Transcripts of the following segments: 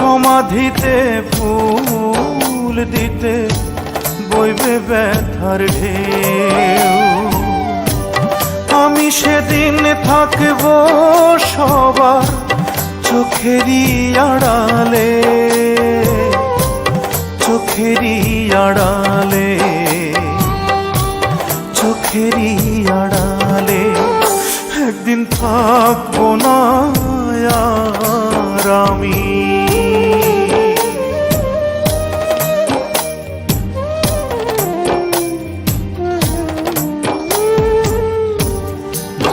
সমাধিতে ফুল দিতে বইবে ব্যথার ঢেউ। আমি সেদিন থাকব সবার চোখেরই আড়ালে চোখেরই আড়ালে চোখেরই আড়ালে। একদিন থাকব না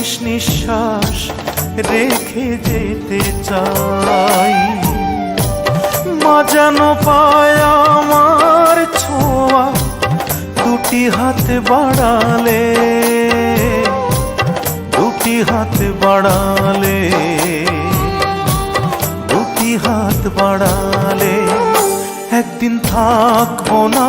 নিঃশ্বাস রেখে যেতে চাই। মা যেন পায় আমার ছোঁয়া দুটি হাত বাড়ালে, দুটি হাত বাড়ালে, দুটি হাত বাড়ালে একদিন থাকব না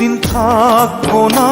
একদিন থাকব না